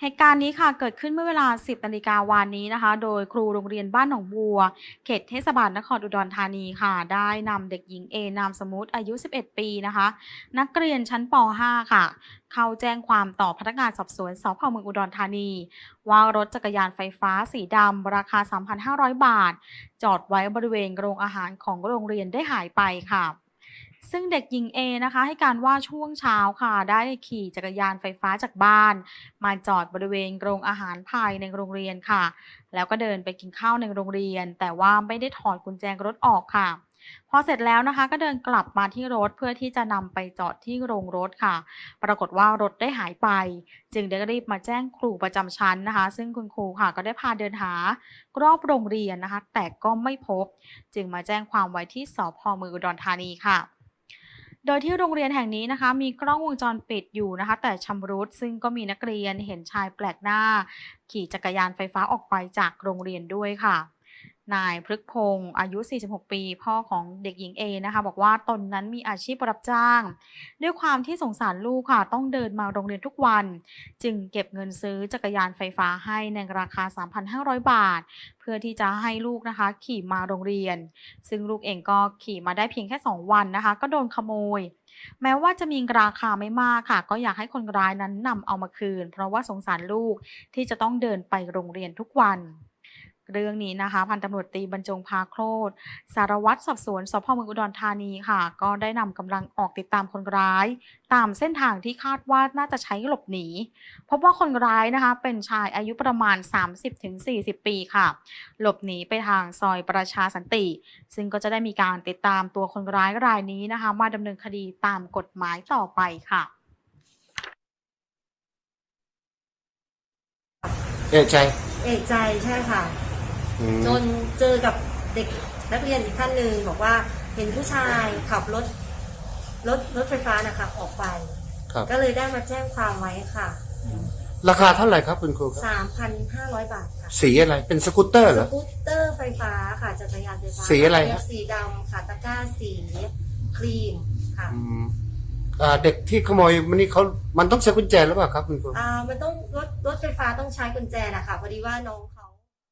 เหตุการณ์นี้ค่ะเกิดขึ้นเมื่อเวลา 10นาฬิกาวานนี้นะคะ โดยครูโรงเรียนบ้านหนองบัว เขตเทศบาลนครอุดรธานีค่ะ ได้นำเด็กหญิงเอนามสมมุติอายุ 11 ปีนะคะ นักเรียนชั้นป .5 ค่ะ เข้าแจ้งความต่อพนักงานสอบสวนสพเมืองอุดรธานี ว่ารถจักรยานไฟฟ้าสีดำราคา 3,500 บาท จอดไว้บริเวณโรงอาหารของโรงเรียนได้หายไปค่ะ ซึ่งเด็กหญิง A นะคะ ให้การว่าช่วงเช้าค่ะ ได้ขี่จักรยานไฟฟ้าจากบ้าน มาจอดบริเวณโรงอาหารภายในโรงเรียนค่ะ แล้วก็เดินไปกินข้าวในโรงเรียน แต่ว่าไม่ได้ถอดกุญแจรถออกค่ะ พอเสร็จแล้วนะคะ ก็เดินกลับมาที่รถเพื่อที่จะนำไปจอดที่โรงรถค่ะ ปรากฏว่ารถได้หายไป จึงได้รีบมาแจ้งครูประจำชั้นนะคะ ซึ่งคุณครูค่ะก็ได้พาเดินหารอบโรงเรียนนะคะ แต่ก็ไม่พบ จึงมาแจ้งความไว้ที่สพเมืองอุดรธานีค่ะ โดยที่โรงเรียนแห่งนี้นะคะ มีกล้องวงจรปิดอยู่นะคะ แต่ชำรุดซึ่งก็มีนักเรียนเห็นชายแปลกหน้า ขี่จักรยานไฟฟ้าออกไปจากโรงเรียนด้วยค่ะ นายพฤกพงศ์อายุ 46 ปี พ่อของเด็กหญิงเอนะคะ บอกว่าตนนั้นมีอาชีพรับจ้าง ด้วยความที่สงสารลูกค่ะ ต้องเดินมาโรงเรียนทุกวัน จึงเก็บเงินซื้อจักรยานไฟฟ้าให้ในราคา 3,500 บาท เพื่อที่จะให้ลูกนะคะ ขี่มาโรงเรียน ซึ่งลูกเองก็ขี่มาได้เพียงแค่ 2 วันนะคะ ก็โดนขโมย แม้ว่าจะมีราคาไม่มากค่ะ ก็อยากให้คนร้ายนั้นนำเอามาคืน เพราะว่าสงสารลูกที่จะต้องเดินไปโรงเรียนทุกวัน เรื่องนี้นะคะ พันตำรวจตรีบรรจงพาโครธสารวัตรสอบสวนสพเมืองอุดรธานีค่ะ ก็ได้นำกำลังออกติดตามคนร้าย ตามเส้นทางที่คาดว่าน่าจะใช้หลบหนีพบว่าคนร้ายนะคะ เป็นชายอายุประมาณ 30-40 ปีค่ะ หลบหนีไปทางซอยประชาสันติ ซึ่งก็จะได้มีการติดตามตัวคนร้ายรายนี้นะคะ มาดำเนินคดีตามกฎหมายต่อไปค่ะเอะใจ เอกใจใช่ค่ะ อืม จนเจอกับเด็กนักเรียนอีกท่านหนึ่งบอกว่าเห็นผู้ชายขับรถรถรถไฟฟ้านะคะ ออกไป ครับ ก็เลยได้มาแจ้งความไว้ค่ะราคาเท่าไหร่ครับคุณครูครับ 3,500 บาทค่ะสีอะไร เป็นสกูตเตอร์เหสรอ กูตเตอร์ไฟฟ้าค่ะจักรยานไฟฟ้าสีอะไรครับสีดำค่ะตะกร้าสีครีมค่ะอืมอ่าเด็กที่ขโมยมันนี่เขามันต้องใช้กุญแจหรือเปล่าครับคุณครู อ่ามันต้องรถรถไฟฟ้าต้องใช้กุญแจนะคะพอดีว่าน้อง